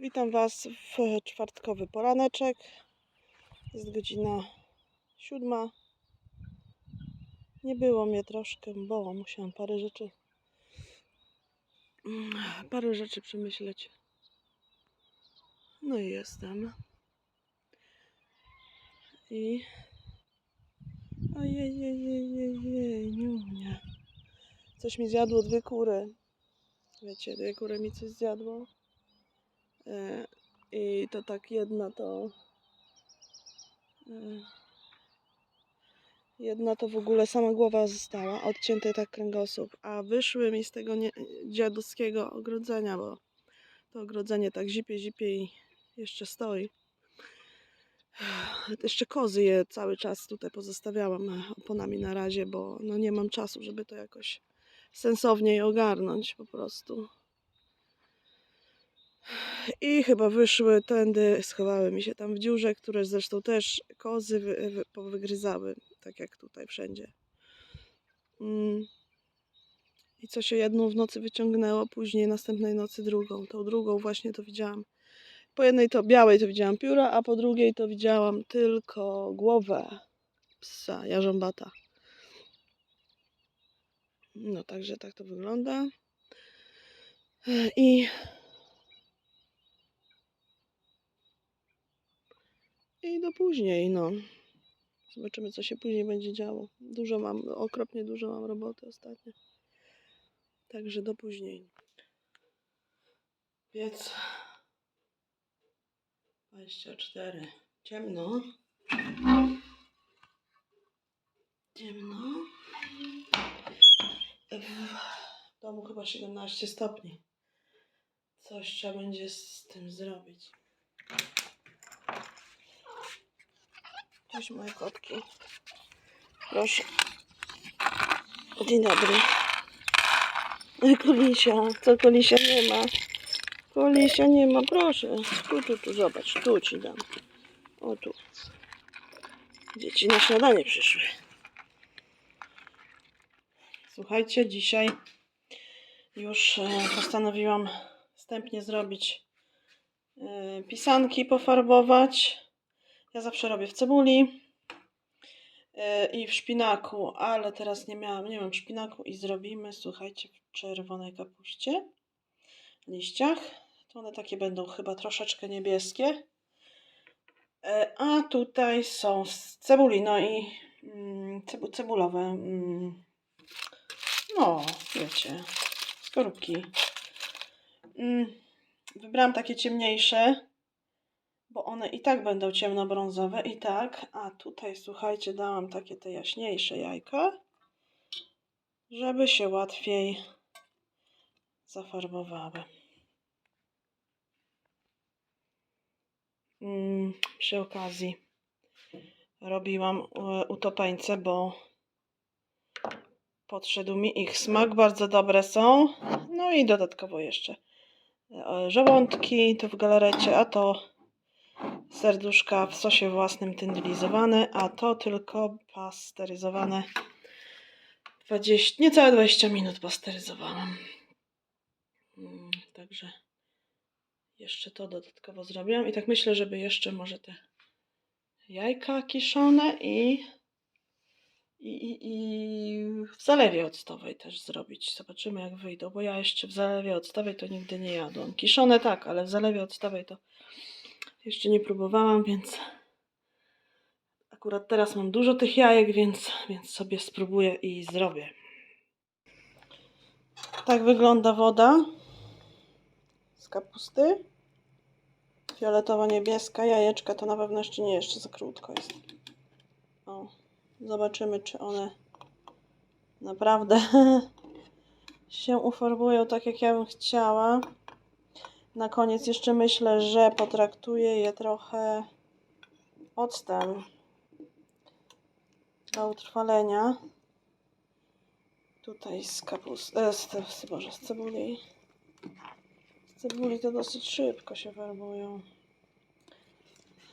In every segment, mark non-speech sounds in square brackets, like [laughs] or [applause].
Witam Was w czwartkowy poraneczek. Jest godzina siódma. Nie było mnie troszkę, bo musiałam parę rzeczy mm, parę rzeczy przemyśleć. No i jestem. I ojej, jej, jej, jej, jej, niunia. Coś mi zjadło dwie kury. Wiecie, dwie kury mi coś zjadło. E, I to tak jedna to. e, Jedna to w ogóle sama głowa została, odcięty tak kręgosłup, a wyszły mi z tego nie, dziadowskiego ogrodzenia, bo to ogrodzenie tak zipie, zipie i jeszcze stoi. Jeszcze kozy je cały czas tutaj pozostawiałam oponami na razie, bo no nie mam czasu, żeby to jakoś sensowniej ogarnąć po prostu. I chyba wyszły tędy, schowały mi się tam w dziurze, które zresztą też kozy wy, wy, powygryzały, tak jak tutaj wszędzie. Mm. I co się jedną w nocy wyciągnęło, później następnej nocy drugą. Tą drugą właśnie to widziałam. Po jednej to białej to widziałam pióra, a po drugiej to widziałam tylko głowę psa, jarząbata. No także tak to wygląda. I I do później, no. Zobaczymy, co się później będzie działo. Dużo mam, okropnie dużo mam roboty ostatnio. Także do później. Piec 24. Ciemno. Ciemno. W domu chyba 17 stopni. Coś trzeba będzie z tym zrobić. Cześć moje kotki. Proszę. Dzień dobry. Kolisia. Co kolisia nie ma? Kolisia nie ma, proszę. Tu, tu, tu, zobacz. Tu ci dam. O tu. Dzieci na śniadanie przyszły. Słuchajcie, dzisiaj już e, postanowiłam wstępnie zrobić e, pisanki, pofarbować. Ja zawsze robię w cebuli yy, i w szpinaku, ale teraz nie miałam, nie mam szpinaku i zrobimy, słuchajcie, w czerwonej kapuście, liściach. To one takie będą chyba troszeczkę niebieskie. Yy, a tutaj są z cebuli, no i mm, cebu, cebulowe, mm, no wiecie, skorupki. Mm, wybrałam takie ciemniejsze, bo one i tak będą ciemnobrązowe, i tak. A tutaj, słuchajcie, dałam takie te jaśniejsze jajka, żeby się łatwiej zafarbowały. Mm, przy okazji robiłam e, utopeńce, bo podszedł mi ich smak, bardzo dobre są. No i dodatkowo jeszcze e, żołądki, to w galarecie, a to serduszka w sosie własnym tyndylizowane, a to tylko pasteryzowane 20, niecałe 20 minut pasteryzowałam. Mm, Także jeszcze to dodatkowo zrobiłam i tak myślę, żeby jeszcze może te jajka kiszone i i, i, i w zalewie octowej też zrobić. Zobaczymy jak wyjdą, bo ja jeszcze w zalewie octowej to nigdy nie jadłam. Kiszone tak, ale w zalewie octowej to jeszcze nie próbowałam, więc akurat teraz mam dużo tych jajek, więc, więc sobie spróbuję i zrobię. Tak wygląda woda z kapusty. Fioletowo-niebieska. Jajeczka to na pewno jeszcze nie, jeszcze za krótko jest. O, zobaczymy, czy one naprawdę [laughs] się ufarbują tak, jak ja bym chciała. Na koniec jeszcze myślę, że potraktuję je trochę octem dla utrwalenia. Tutaj z kapusty, e, z, z, z cebuli. Z cebuli to dosyć szybko się farbują.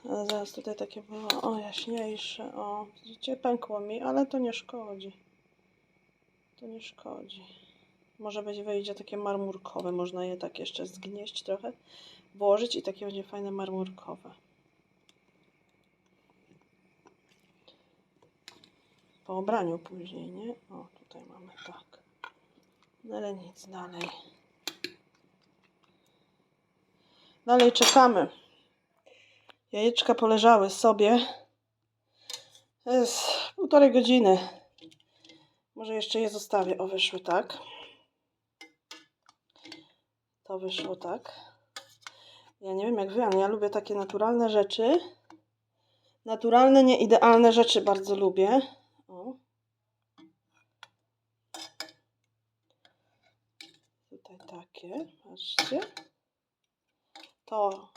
Ale zaraz tutaj takie było, o jaśniejsze, o, widzicie, pękło mi, ale to nie szkodzi. To nie szkodzi. Może być wyjdzie takie marmurkowe. Można je tak jeszcze zgnieść trochę, włożyć i takie będzie fajne marmurkowe. Po obraniu później, nie? O, tutaj mamy tak. No ale nic dalej. Dalej czekamy. Jajeczka poleżały sobie. To jest półtorej godziny. Może jeszcze je zostawię. O, wyszły tak. To wyszło tak. Ja nie wiem jak wy, ale ja lubię takie naturalne rzeczy. Naturalne, nieidealne rzeczy bardzo lubię. O. Tutaj takie, patrzcie. To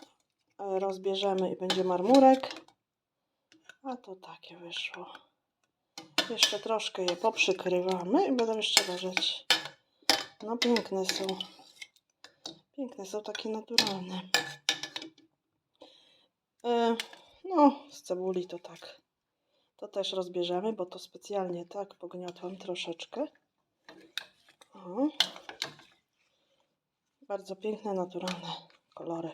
e, rozbierzemy i będzie marmurek. A to takie wyszło. Jeszcze troszkę je poprzykrywamy i będą jeszcze leżeć. No piękne są. Piękne są, takie naturalne. E, no, z cebuli to tak. To też rozbierzemy, bo to specjalnie tak pogniotłam troszeczkę. O. Bardzo piękne, naturalne kolory.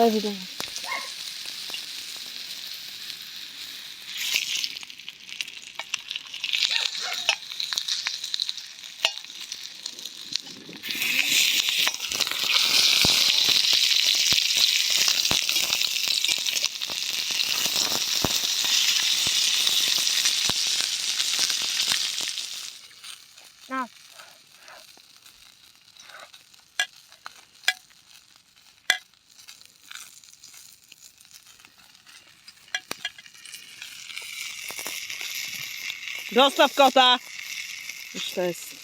哎，对。Dostaw kota! Już to jest